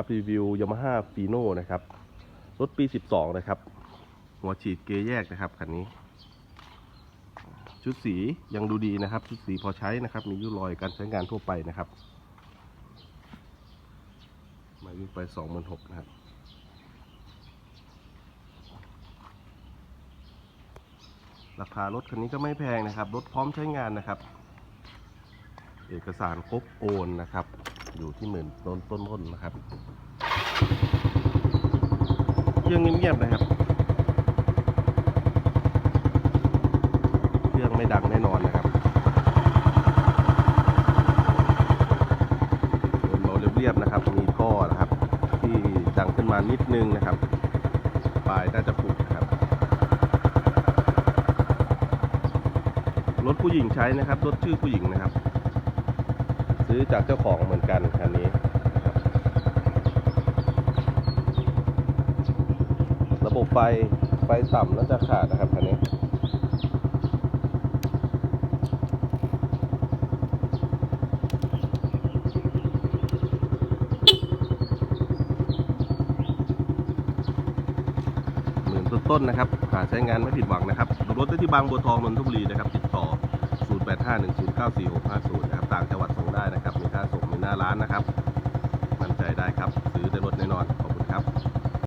ครับรีวิวยามาฮ่าฟีโน่นะครับ รถปี 12 นะครับ หัวฉีดเกย์แยกนะครับคันนี้ ชุดสียังดูดีนะครับ ชุดสีพอใช้นะครับ มียุรอยการใช้งานทั่วไปนะครับ มาวิ่งไป26,000นะครับ ราคารถคันนี้ก็ไม่แพงนะครับ รถพร้อมใช้งานนะครับ เอกสารครบโอนนะครับ อยู่ที่หมื่นต้นต้นต้นนะครับเครื่องเงียบๆนะครับ เครื่องไม่ดังแน่นอนนะครับเดินเบาเรียบๆนะครับ มีท่อนะครับ ที่ดังขึ้นมานิดนึงนะครับ ปลายน่าจะปุกนะครับ รถผู้หญิงใช้นะครับ รถชื่อผู้หญิงนะครับ ซื้อจากเจ้าของเหมือนกันคันนี้ ระบบไฟไฟต่ำน่าจะขาดนะครับคันนี้หมื่นต้นนะครับ หาใช้งานไม่ผิดหวังนะครับดูรถได้ที่บางบัวทองนนทบุรีนะครับ ติดต่อ 0851094650 นะครับ ต่างจังหวัดสง ร้านนะครับ